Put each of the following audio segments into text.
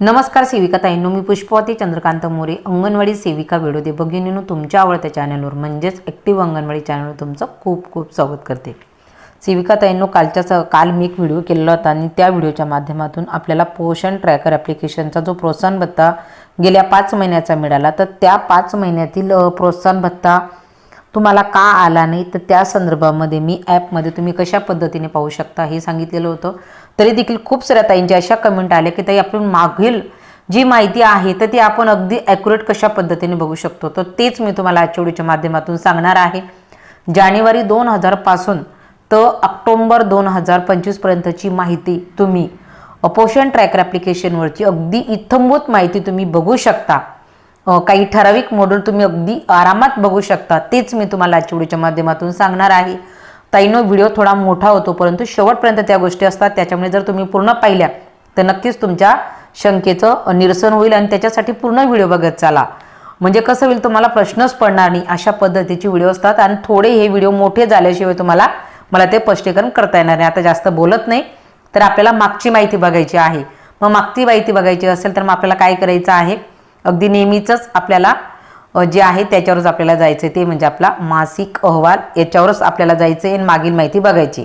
नमस्कार सेविका ताईंनो मी पुष्पवती चंद्रकांत मोरे अंगणवाडी सेविका वेडोदे भगिनीनो तुमच्या आवडत्या चॅनलवर म्हणजेच ॲक्टिव्ह अंगणवाडी चॅनलवर तुमचं खूप खूप स्वागत करते. सेविका ताईंनो कालच्या स काल मी एक व्हिडिओ केलेला होता आणि त्या व्हिडिओच्या माध्यमातून आपल्याला पोषण ट्रॅकर ॲप्लिकेशनचा जो प्रोत्साहन भत्ता गेल्या पाच महिन्याचा मिळाला तर त्या पाच महिन्यातील प्रोत्साहन भत्ता तुम्हाला का आला नाही? तर त्या संदर्भामध्ये मी ॲपमध्ये तुम्ही कशा पद्धतीने पाहू शकता हे सांगितलेलं होतं. तरी देखील खूप साऱ्या ताईंच्या अशा कमेंट आल्या की ताई आपण मागील जी माहिती आहे तर ती आपण अगदी ॲक्युरेट कशा पद्धतीने बघू शकतो? तर तेच मी तुम्हाला आजच्या व्हिडिओच्या माध्यमातून सांगणार आहे. जानेवारी दोन हजारपासून तर ऑक्टोंबर दोन हजार पंचवीसपर्यंतची माहिती तुम्ही पोषण ट्रॅकर ॲप्लिकेशनवरची अगदी इत्थंभूत माहिती तुम्ही बघू शकता. काही ठराविक मॉड्यूल तुम्ही अगदी आरामात बघू शकता. तेच मी तुम्हाला आजच्या व्हिडिओच्या माध्यमातून सांगणार आहे. ताईनो व्हिडिओ थोडा मोठा होतो परंतु शेवटपर्यंत त्या गोष्टी असतात. त्याच्यामुळे जर तुम्ही पूर्ण पाहिल्या तर नक्कीच तुमच्या शंकेचं निरसन होईल आणि त्याच्यासाठी पूर्ण व्हिडिओ बघत चाला. म्हणजे कसं होईल तुम्हाला प्रश्नच पडणार नाही. अशा पद्धतीचे व्हिडिओ असतात आणि थोडे हे व्हिडिओ मोठे झाल्याशिवाय तुम्हाला मला ते स्पष्टीकरण करता येणार नाही. आता जास्त बोलत नाही तर आपल्याला मागची माहिती बघायची आहे. मग मागची माहिती बघायची असेल तर मग आपल्याला काय करायचं आहे? अगदी नेहमीचंच आपल्याला जे आहे त्याच्यावरच आपल्याला जायचं आहे ते म्हणजे आपला मासिक अहवाल याच्यावरच आपल्याला जायचं आहे आणि मागील माहिती बघायची.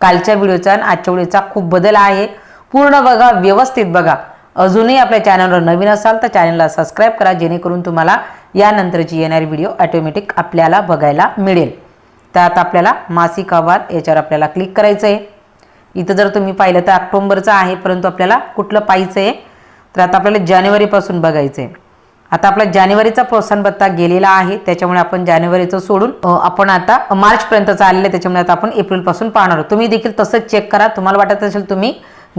कालच्या व्हिडिओचा आणि आजच्या व्हिडिओचा खूप बदल आहे. पूर्ण बघा व्यवस्थित बघा. अजूनही आपल्या चॅनलवर नवीन असाल तर चॅनलला सबस्क्राईब करा जेणेकरून तुम्हाला यानंतरची येणारी व्हिडिओ ऑटोमॅटिक आपल्याला बघायला मिळेल. तर आता आपल्याला मासिक अहवाल याच्यावर आपल्याला क्लिक करायचं आहे इथं जर तुम्ही पाहिलं तर ऑक्टोंबरचं आहे परंतु आपल्याला कुठलं पाहायचं आहे तर आता आपल्याला जानेवारीपासून बघायचं आहे आता आपला जानेवारीचा प्रोत्साहन भत्ता गेलेला आहे. त्याच्यामुळे आपण जानेवारीचं सोडून आपण आता मार्चपर्यंत चाललेलं आहे. त्याच्यामुळे आता आपण एप्रिलपासून पाहणार आहोत. तुम्ही देखील तसंच चेक करा. तुम्हाला वाटत असेल तुम्ही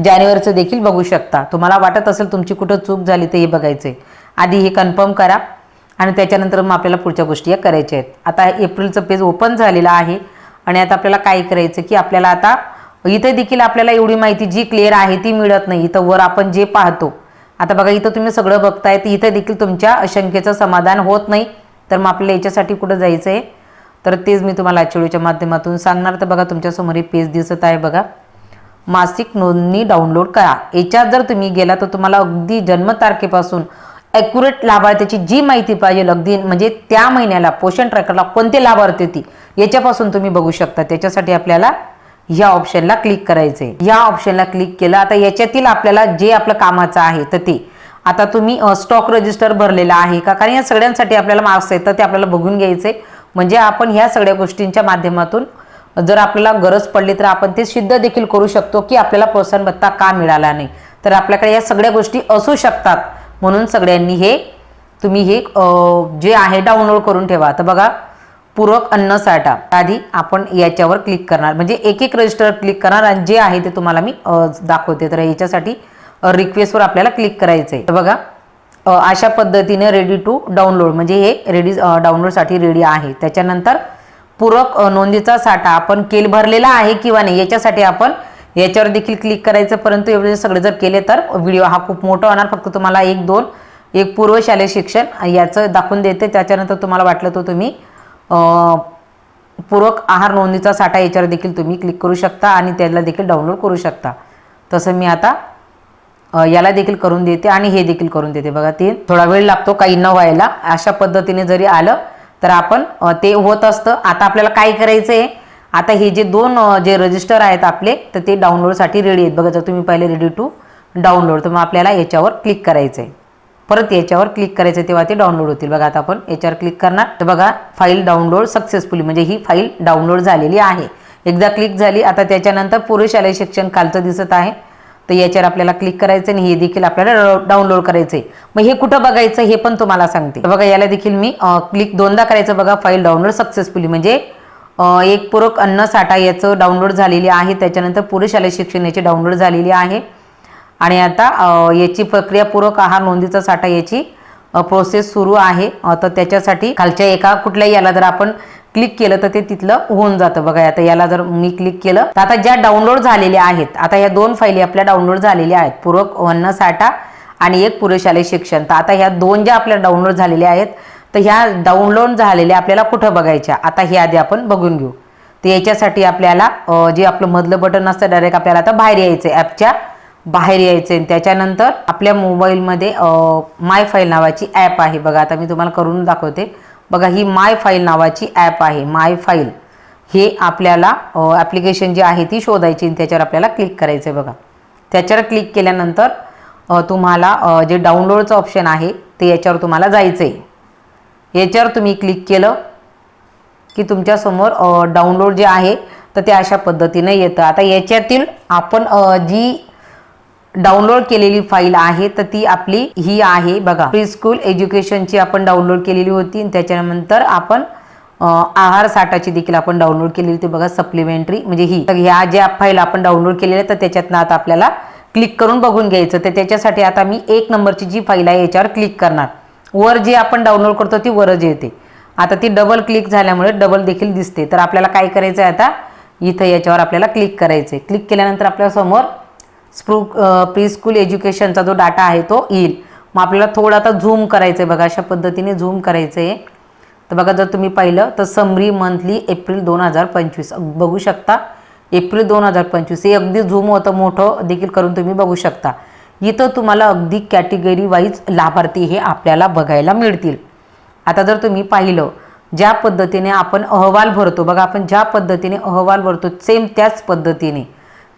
जानेवारीचं देखील बघू शकता. तुम्हाला वाटत असेल तुमची कुठं चूक झाली तर हे बघायचं आहे आधी हे कन्फर्म करा आणि त्याच्यानंतर मग आपल्याला पुढच्या गोष्टी या करायच्या आहेत. आता एप्रिलचं पेज ओपन झालेलं आहे आणि आता आपल्याला काय करायचं की आपल्याला आता इथे देखील आपल्याला एवढी माहिती जी क्लिअर आहे ती मिळत नाही. इथं वर आपण जे पाहतो आता बघा इथं तुम्ही सगळं बघताय तर इथे देखील तुमच्या शंकेचं समाधान होत नाही. तर मग आपल्याला याच्यासाठी कुठं जायचं आहे तर तेच मी तुम्हाला आजच्या व्हिडिओच्या माध्यमातून सांगणार. तर बघा तुमच्यासमोर हे पेज दिसत आहे बघा. मासिक नोंदणी डाउनलोड करा. याच्यात जर तुम्ही गेला तर तुम्हाला अगदी जन्मतारखेपासून ॲक्युरेट लाभार्थ्याची जी माहिती पाहिजे अगदी म्हणजे त्या महिन्याला पोषण ट्रॅकरला कोणते लाभार्थी होती याच्यापासून तुम्ही बघू शकता. त्याच्यासाठी आपल्याला या ऑप्शनला क्लिक करायचं आहे या ऑप्शनला क्लिक केलं आता याच्यातील आपल्याला जे आपलं कामाचं आहे तर ते. आता तुम्ही स्टॉक रजिस्टर भरलेला आहे का? कारण या सगळ्यांसाठी आपल्याला मार्क्स आहेत तर ते आपल्याला बघून घ्यायचे म्हणजे आपण ह्या सगळ्या गोष्टींच्या माध्यमातून जर आपल्याला गरज पडली तर आपण ते सिद्ध देखील करू शकतो की आपल्याला प्रोत्साहन भत्ता का मिळाला नाही. तर आपल्याकडे या सगळ्या गोष्टी असू शकतात. म्हणून सगळ्यांनी हे तुम्ही हे जे आहे डाउनलोड करून ठेवा. तर बघा पूरक अन्न साठा. आधी आपण याच्यावर क्लिक करणार. म्हणजे एक एक रजिस्टर क्लिक करणार आणि जे आहे ते तुम्हाला मी दाखवते. तर याच्यासाठी रिक्वेस्टवर आपल्याला क्लिक करायचं आहे तर बघा अशा पद्धतीने रेडी टू डाउनलोड म्हणजे हे रेडी डाउनलोडसाठी रेडी आहे. त्याच्यानंतर पूरक नोंदीचा साठा. आपण केल भरलेला आहे किंवा नाही याच्यासाठी आपण याच्यावर देखील क्लिक करायचं. परंतु एवढे सगळे जर केले तर व्हिडिओ हा खूप मोठा होणार. फक्त तुम्हाला एक दोन एक पूर्वशालेय शिक्षण याचं दाखवून देते. त्याच्यानंतर तुम्हाला वाटलं तर तुम्ही पूरक आहार नोंदीचा साठा याच्यावर देखील तुम्ही क्लिक करू शकता आणि त्याला देखील डाउनलोड करू शकता. तसं मी आता याला देखील करून देते आणि हे देखील करून देते. बघा ते थोडा वेळ लागतो काही न व्हायला. अशा पद्धतीने जरी आलं तर आपण ते होत असतं. आता आपल्याला काय करायचं आहे आता हे जे दोन जे रजिस्टर आहेत आपले तर ते डाउनलोडसाठी रेडी आहेत. बघा जर तुम्ही पहिले रेडी टू डाउनलोड तर मग आपल्याला याच्यावर क्लिक करायचं आहे परत याच्यावर क्लिक करायचं तेव्हा ते डाउनलोड होतील. बघा आता आपण याच्यावर क्लिक करणार. तर बघा फाईल डाउनलोड सक्सेसफुली म्हणजे ही फाईल डाउनलोड झालेली आहे. एकदा क्लिक झाली आता त्याच्यानंतर पुरुष शालेय शिक्षण कालचं दिसत आहे. तर याच्यावर आपल्याला क्लिक करायचं आणि हे देखील आपल्याला डाउनलोड करायचं आहे मग हे कुठं बघायचं हे पण तुम्हाला सांगते. बघा याला देखील मी क्लिक दोनदा करायचं बघा फाईल डाउनलोड सक्सेसफुली म्हणजे एक पूरक अन्न साठा याचं डाउनलोड झालेली आहे. त्याच्यानंतर पुरुष शालेय शिक्षण याची डाउनलोड झालेली आहे. आणि आता याची प्रक्रिया पूरक आहार नोंदीचा साठा याची प्रोसेस सुरू आहे. तर त्याच्यासाठी खालच्या एका कुठल्याही याला जर आपण क्लिक केलं तर ते तिथलं होऊन जातं. बघा आता याला जर मी क्लिक केलं तर आता ज्या डाउनलोड झालेल्या आहेत आता या दोन फाईली आपल्या डाउनलोड झालेल्या आहेत. पूरक अन्न साठा आणि एक पुरुषालय शिक्षण. तर आता ह्या दोन ज्या आपल्या डाउनलोड झालेल्या आहेत तर ह्या डाउनलोड झालेल्या आपल्याला कुठं बघायच्या? आता हे आधी आपण बघून घेऊ. तर याच्यासाठी आपल्याला जे आपलं मधलं बटन असतं डायरेक्ट आपल्याला आता बाहेर यायचं ॲपच्या बाहेर यायचं. आहे त्याच्यानंतर आपल्या मोबाईलमध्ये माय फाईल नावाची ॲप आहे. बघा आता मी तुम्हाला करून दाखवते. बघा ही माय फाईल नावाची ॲप आहे. My file. हे आपल्याला ॲप्लिकेशन जी आहे ती शोधायची आणि त्याच्यावर आपल्याला क्लिक करायचं आहे बघा. त्याच्यावर क्लिक केल्यानंतर तुम्हाला जे डाउनलोडचं ऑप्शन आहे ते याच्यावर तुम्हाला जायचं आहे याच्यावर तुम्ही क्लिक केलं की तुमच्यासमोर डाउनलोड जे आहे तर ते अशा पद्धतीने येतं. आता याच्यातील आपण जी डाउनलोड केलेली फाईल आहे तर ती आपली ही आहे. बघा प्री स्कूल एज्युकेशनची आपण डाउनलोड केलेली होती आणि त्याच्यानंतर आपण आहार साठाची देखील आपण डाउनलोड केलेली होती. बघा सप्लिमेंटरी म्हणजे ही. तर ह्या ज्या फाईल आपण डाउनलोड केलेल्या तर त्याच्यातनं आता आपल्याला क्लिक करून बघून घ्यायचं. तर त्याच्यासाठी आता मी एक नंबरची जी फाईल आहे याच्यावर क्लिक करणार. वर जे आपण डाउनलोड करतो ती वरच येते. आता ती डबल क्लिक झाल्यामुळे डबल देखील दिसते. तर आपल्याला काय करायचं आहे आता? इथं याच्यावर आपल्याला क्लिक करायचं आहे क्लिक केल्यानंतर आपल्यासमोर स्प्रू प्री स्कूल एज्युकेशनचा जो डाटा आहे तो येईल. मग आपल्याला थोडं आता झूम करायचं आहे बघा अशा पद्धतीने झूम करायचं आहे तर बघा जर तुम्ही पाहिलं तर समरी मंथली एप्रिल दोन हजार पंचवीस. बघू शकता एप्रिल दोन हजार पंचवीस. हे अगदी झूम होतं मोठं देखील करून तुम्ही बघू शकता. इथं तुम्हाला अगदी कॅटेगरी वाईज लाभार्थी हे आपल्याला बघायला मिळतील. आता जर तुम्ही पाहिलं ज्या पद्धतीने आपण अहवाल भरतो बघा आपण ज्या पद्धतीने अहवाल भरतो सेम त्याच पद्धतीने.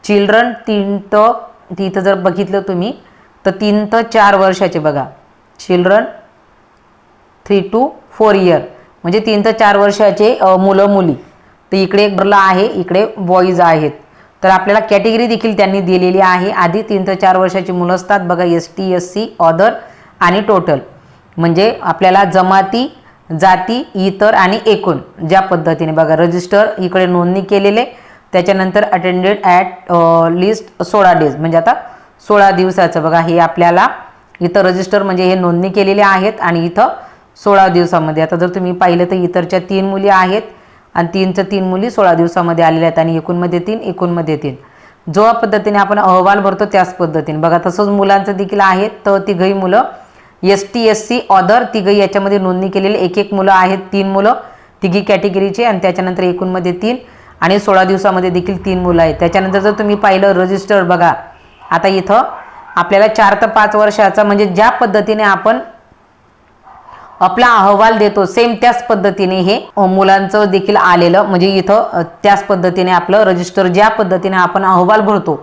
चिल्ड्रन तीन तर तिथं जर बघितलं तुम्ही तर तीन तर चार वर्षाचे बघा. Children three two four year म्हणजे तीन तर चार वर्षाचे मुलं मुली तर इकडे एक आहे इकडे बॉईज आहेत. तर आपल्याला कॅटेगरी देखील त्यांनी दिलेली आहे. आधी तीन ते चार वर्षाची मुलं असतात. बघा S T S C other आणि टोटल म्हणजे आपल्याला जमाती जाती इतर आणि एकूण ज्या पद्धतीने बघा रजिस्टर इकडे नोंदणी केलेले. त्याच्यानंतर अटेंडेड ॲट लिस्ट सोळा डेज म्हणजे आता सोळा दिवसाचं बघा हे आपल्याला इथं रजिस्टर म्हणजे हे नोंदणी केलेले आहेत आणि इथं सोळा दिवसामध्ये. आता जर तुम्ही पाहिलं तर इतरच्या तीन मुली आहेत आणि तीनचं तीन मुली सोळा दिवसामध्ये आलेल्या आहेत आणि एकूणमध्ये तीन एकूणमध्ये तीन. जो पद्धतीने आपण अहवाल भरतो त्याच पद्धतीने. बघा तसंच मुलांचं देखील आहे. तर तिघही मुलं. S T S C other तिघही याच्यामध्ये नोंदणी केलेली. एक एक मुलं आहेत तीन मुलं. तिघी कॅटेगरीचे आणि त्याच्यानंतर एकूणमध्ये तीन. आणि सोळा दिवसामध्ये देखील तीन मुलं आहेत. त्याच्यानंतर जर तुम्ही पाहिलं रजिस्टर बघा. आता इथं आपल्याला चार ते पाच वर्षाचा म्हणजे ज्या पद्धतीने आपण आपला अहवाल देतो सेम त्याच पद्धतीने हे मुलांचं देखील आलेलं म्हणजे इथं त्याच पद्धतीने आपलं रजिस्टर ज्या पद्धतीने आपण अहवाल भरतो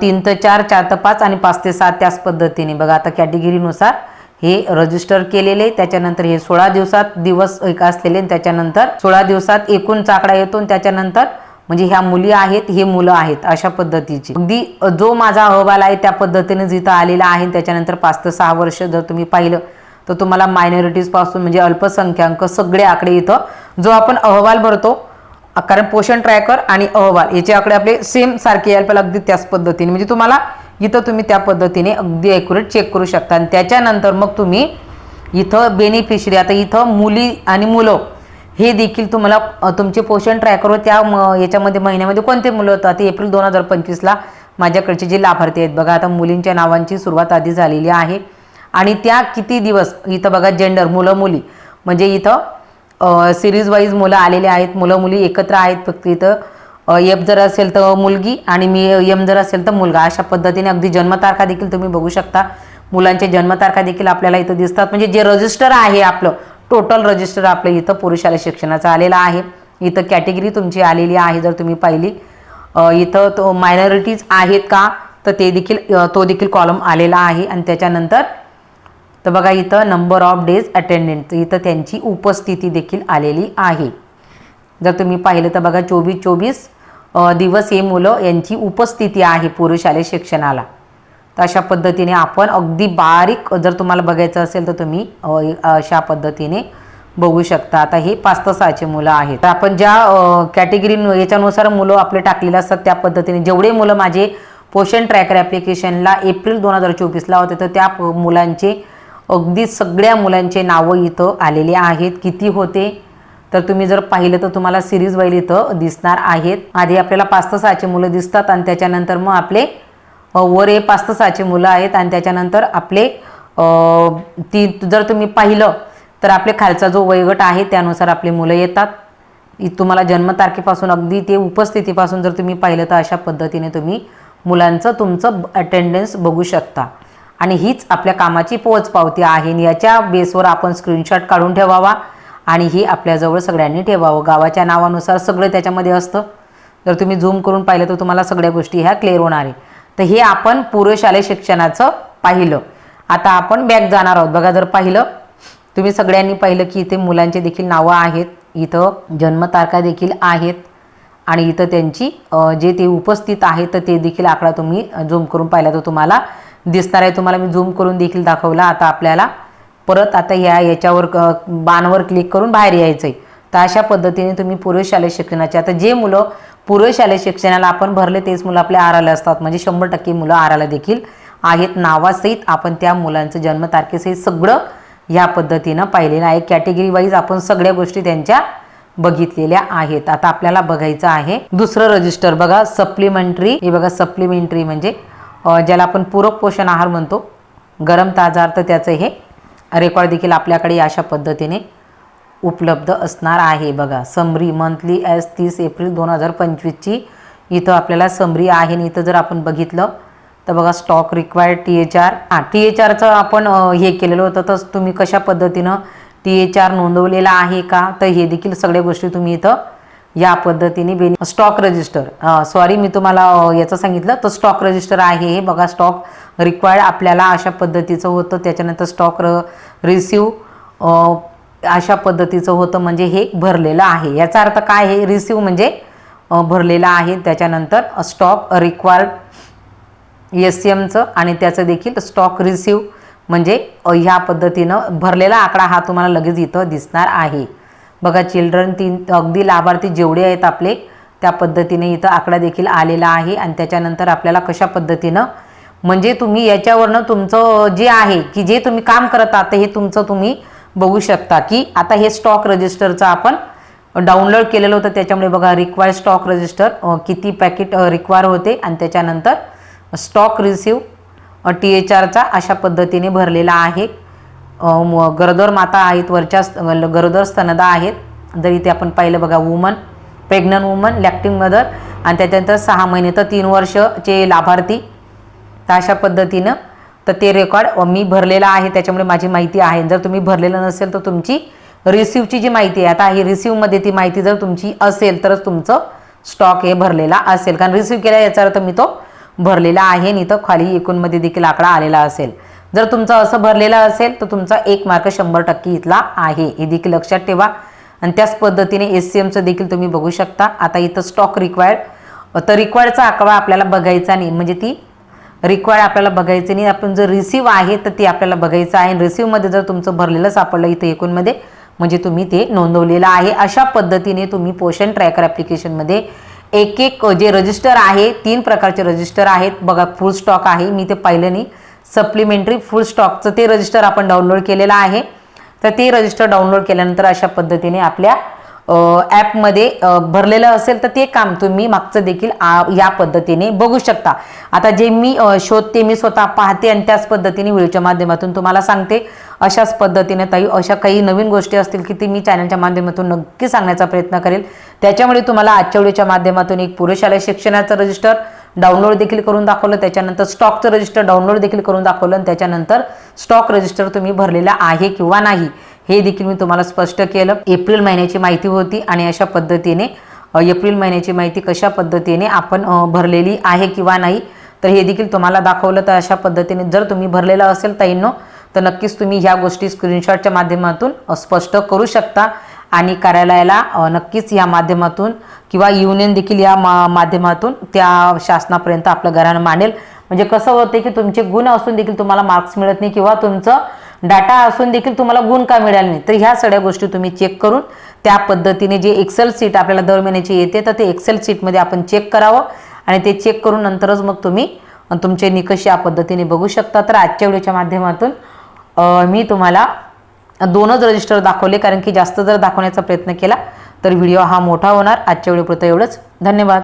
तीन ते चार चार ते पाच आणि पाच ते सात त्याच पद्धतीने. बघा आता कॅटेगरीनुसार हे रजिस्टर केलेले त्याच्यानंतर हे सोळा दिवसात दिवस एक असलेले त्याच्यानंतर सोळा दिवसात एकूण चाकडा येतो त्याच्यानंतर म्हणजे ह्या मुली आहेत हे मुलं आहेत अशा पद्धतीची. अगदी जो माझा अहवाल आहे त्या पद्धतीने जिथं आलेला आहे त्याच्यानंतर पाच ते सहा वर्ष जर तुम्ही पाहिलं तर तुम्हाला मायनॉरिटीजपासून म्हणजे अल्पसंख्याक सगळे आकडे इथं जो आपण अहवाल भरतो कारण पोषण ट्रॅकर आणि अहवाल याचे आकडे आपले सेम सारखे यायला पाहिजे अगदी त्याच पद्धतीने. म्हणजे तुम्हाला इथं तुम्ही त्या पद्धतीने अगदी ॲक्युरेट चेक करू शकता. आणि त्याच्यानंतर मग तुम्ही इथं बेनिफिशरी आता इथं मुली आणि मुलं हे देखील तुम्हाला तुमचे पोषण ट्रॅकरवर त्या म याच्यामध्ये महिन्यामध्ये कोणते मुलं होतं? ते एप्रिल दोन हजार पंचवीसला माझ्याकडचे जे लाभार्थी आहेत बघा आता मुलींच्या नावांची सुरुवात आधी झालेली आहे. आणि त्या किती दिवस इथं बघा जेंडर मुलं मुली म्हणजे इथं सिरीज वाईज मुलं आलेले आहेत मुलं मुली एकत्र आहेत फक्त इथं एफ जर असेल तर मुलगी आणि मी एम जर असेल तर मुलगा. अशा पद्धतीने अगदी जन्मतारखा देखील तुम्ही बघू शकता. मुलांच्या जन्मतारखा देखील आपल्याला इथं दिसतात. म्हणजे जे रजिस्टर आहे आपलं टोटल रजिस्टर आपलं इथं पुरुषाला शिक्षणाचं आलेलं आहे. इथं कॅटेगरी तुमची आलेली आहे जर तुम्ही पाहिली. इथं तो मायनॉरिटीज आहेत का? तर ते देखील तो देखील कॉलम आलेला आहे. आणि त्याच्यानंतर तर बघा इथं नंबर ऑफ डेज अटेंडंट इथं त्यांची उपस्थिती देखील आलेली आहे. जर तुम्ही पाहिलं तर बघा चोवीस चोवीस दिवस हे मुलं यांची उपस्थिती आहे पुरुषालय शिक्षणाला. तर अशा पद्धतीने आपण अगदी बारीक जर तुम्हाला बघायचं असेल तर तुम्ही अशा पद्धतीने बघू शकता. आता हे पाच ते सहाचे मुलं आहेत. तर आपण ज्या कॅटेगरी याच्यानुसार मुलं आपले टाकलेले असतात त्या पद्धतीने जेवढे मुलं माझे पोषण ट्रॅकर ॲप्लिकेशनला एप्रिल दोन हजार चोवीसला होते तर त्या प- मुलांचे अगदी सगळ्या मुलांचे नावं इथं आलेले आहेत. किती होते? तर तुम्ही जर पाहिलं तर तुम्हाला सिरीज वाईल इथं दिसणार आहेत. आधी आपल्याला पाच ते सहाचे मुलं दिसतात आणि त्याच्यानंतर मग आपले वर हे पाच ते सहाचे मुलं आहेत आणि त्याच्यानंतर आपले ती जर तुम्ही पाहिलं तर आपले खालचा जो वयोगट आहे त्यानुसार आपले मुलं येतात. इ- तुम्हाला जन्मतारखेपासून अगदी ते उपस्थितीपासून जर तुम्ही पाहिलं तर अशा पद्धतीने तुम्ही मुलांचं तुमचं अटेंडन्स बघू शकता. आणि हीच आपल्या कामाची पोच पावती आहे आणि याच्या बेसवर आपण स्क्रीनशॉट काढून ठेवावा. आणि ही आपल्याजवळ सगळ्यांनी ठेवावं. गावाच्या नावानुसार सगळं त्याच्यामध्ये असतं. जर तुम्ही झूम करून पाहिलं तर तुम्हाला सगळ्या गोष्टी ह्या क्लिअर होणार आहे. तर हे आपण पूर्व शालेय शिक्षणाचं पाहिलं. आता आपण बॅक जाणार आहोत. बघा जर पाहिलं तुम्ही सगळ्यांनी पाहिलं की इथे मुलांचे देखील नावं आहेत. इथं जन्मतारखा देखील आहेत. आणि इथं त्यांची जे ते उपस्थित आहेत तर ते देखील आकडा तुम्ही झूम करून पाहिला तर तुम्हाला दिसणार आहे. तुम्हाला मी झूम करून देखील दाखवला. आता आपल्याला परत आता या याच्यावर बाणवर क्लिक करून बाहेर यायचं आहे तर अशा पद्धतीने तुम्ही पूर्व शालेय शिक्षणाचे आता जे मुलं पूर्व शालेय शिक्षणाला आपण भरले तेच मुलं आपल्या आराला असतात. म्हणजे शंभर टक्के मुलं आराला देखील आहेत नावासहित आपण त्या मुलांचं जन्मतारखेसहित सगळं ह्या पद्धतीनं पाहिलेलं आहे. कॅटेगरी वाईज आपण सगळ्या गोष्टी त्यांच्या बघितलेल्या आहेत. आता आपल्याला बघायचं आहे दुसरं रजिस्टर बघा सप्लिमेंटरी हे बघा सप्लिमेंटरी म्हणजे ज्याला आपण पूरक पोषण आहार म्हणतो गरम ताजा अर्थ त्याचं हे रेकॉर्ड देखील आपल्याकडे अशा पद्धतीने उपलब्ध असणार आहे. बघा समरी मंथली ॲज तीस एप्रिल दोन हजार पंचवीसची इथं आपल्याला समरी आहे आणि इथं जर आपण बघितलं तर बघा stock required T H R हां टी एच आरचं आपण हे केलेलं होतं. तर तुम्ही कशा पद्धतीनं टी एच आर नोंदवलेला आहे का? तर हे देखील सगळ्या गोष्टी तुम्ही इथं या पद्धतीने बेनि स्टॉक रजिस्टर. सॉरी मी तुम्हाला याचं सांगितलं तर स्टॉक रजिस्टर आहे. हे बघा स्टॉक रिक्वायर्ड आपल्याला अशा पद्धतीचं होतं. त्याच्यानंतर स्टॉक र रिसिव अशा पद्धतीचं होतं. म्हणजे हे भरलेलं आहे. याचा अर्थ काय आहे? रिसिव म्हणजे भरलेला भरलेलं आहे. त्याच्यानंतर स्टॉक रिक्वायर्ड एस एमचं आणि त्याचं देखील स्टॉक रिसिव म्हणजे ह्या पद्धतीनं भरलेला आकडा हा तुम्हाला लगेच इथं दिसणार आहे. बघा चिल्ड्रन तीन अगदी लाभार्थी जेवढे आहेत आपले त्या पद्धतीने इथं आकडा देखील आलेला आहे आणि त्याच्यानंतर आपल्याला कशा पद्धतीनं म्हणजे तुम्ही याच्यावरनं तुमचं जे आहे की जे तुम्ही काम करत आहात हे तुमचं तुम्ही बघू शकता की आता हे स्टॉक रजिस्टरचं आपण डाउनलोड केलेलं होतं. त्याच्यामुळे बघा रिक्वायर स्टॉक रजिस्टर किती पॅकेट रिक्वायर होते आणि त्याच्यानंतर स्टॉक रिसिव्ह टी एच आरचा अशा पद्धतीने भरलेला आहे. गरोदर माता आहेत वरच्या स्त- गरोदर स्तनदा आहेत. जर इथे आपण पाहिलं बघा woman pregnant woman lactating mother आणि त्याच्यानंतर सहा महिने तर तीन वर्षचे लाभार्थी. तर अशा पद्धतीनं तर ते रेकॉर्ड मी भरलेला आहे. त्याच्यामुळे माझी माहिती आहे. जर तुम्ही भरलेलं नसेल तर तुमची रिसिव्हची जी माहिती आहे आता ही रिसिव्हमध्ये ती माहिती जर तुमची असेल तरच तुमचं स्टॉक हे भरलेला असेल. कारण रिसिव्ह केला याचा अर्थ मी तो भरलेला आहे. आणि इथं खाली एकूणमध्ये देखील आकडा आलेला असेल. जर तुमचं असं भरलेलं असेल तर तुमचा एक मार्क शंभर टक्के इथला आहे. हे देखील लक्षात ठेवा. आणि त्याच पद्धतीने एस सी एमचं देखील तुम्ही बघू शकता. आता इथं स्टॉक रिक्वायर्ड तर रिक्वायर्डचा आकडा आपल्याला बघायचा नाही. म्हणजे ती रिक्वायर्ड आपल्याला बघायचं नाही. आपण जर रिसिव्ह आहे तर ती आपल्याला बघायचं आहे. आणि रिसिव्हमध्ये जर तुमचं भरलेलं सापडलं इथं एकूणमध्ये म्हणजे तुम्ही ते नोंदवलेलं आहे. अशा पद्धतीने तुम्ही पोषण ट्रॅकर ॲप्लिकेशनमध्ये एक एक जे रजिस्टर आहे तीन प्रकारचे रजिस्टर आहेत. बघा फुल स्टॉक आहे. मी ते पाहिलं नाही. सप्लिमेंटरी फुल स्टॉकचं ते रजिस्टर आपण डाउनलोड केलेलं आहे. तर ते रजिस्टर डाउनलोड केल्यानंतर अशा पद्धतीने आपल्या ॲपमध्ये भरलेलं असेल तर ते काम तुम्ही मागचं देखील आ- या पद्धतीने बघू शकता. आता जे मी शोधते मी स्वतः पाहते आणि त्याच पद्धतीने व्हिडिओच्या माध्यमातून तुम्हाला सांगते. अशाच पद्धतीने ताई अशा काही नवीन गोष्टी असतील की ती मी चॅनलच्या माध्यमातून नक्की सांगण्याचा प्रयत्न करेल. त्याच्यामुळे तुम्हाला आजच्या व्हिडिओच्या माध्यमातून एक पुरुषालय शिक्षणाचं रजिस्टर डाउनलोड देखील करून दाखवलं त्याच्यानंतर स्टॉकचं रजिस्टर डाउनलोड देखील करून दाखवलं आणि त्याच्यानंतर स्टॉक रजिस्टर तुम्ही भरलेला आहे किंवा नाही हे देखील मी तुम्हाला स्पष्ट केलं. एप्रिल महिन्याची माहिती होती आणि अशा पद्धतीने एप्रिल महिन्याची माहिती कशा पद्धतीने आपण भरलेली आहे किंवा नाही तर हे देखील तुम्हाला दाखवलं. तर अशा पद्धतीने जर तुम्ही भरलेलं असेल ताईंनो तर नक्कीच तुम्ही ह्या गोष्टी स्क्रीनशॉटच्या माध्यमातून स्पष्ट करू शकता आणि कार्यालयाला नक्कीच या माध्यमातून किंवा युनियन देखील या मा माध्यमातून त्या शासनापर्यंत आपलं घरानं मांडेल. म्हणजे कसं होतं की तुमचे गुण असून देखील तुम्हाला मार्क्स मिळत नाही किंवा तुमचं डाटा असून देखील तुम्हाला गुण का मिळाले नाही तर ह्या सगळ्या गोष्टी तुम्ही चेक करून त्या पद्धतीने जे एक्सेल सीट आपल्याला दर महिन्याची येते तर ते एक्सेल सीटमध्ये आपण चेक करावं आणि ते चेक करून नंतरच मग तुम्ही तुमचे निकष या पद्धतीने बघू शकता. तर आजच्या व्हिडिओच्या माध्यमातून मी तुम्हाला दोनच रजिस्टर दाखवले कारण की जास्त जर दाखवण्याचा प्रयत्न केला तर व्हिडिओ हा मोठा होणार. आजच्या व्हिडिओपुरतं एवढंच. धन्यवाद.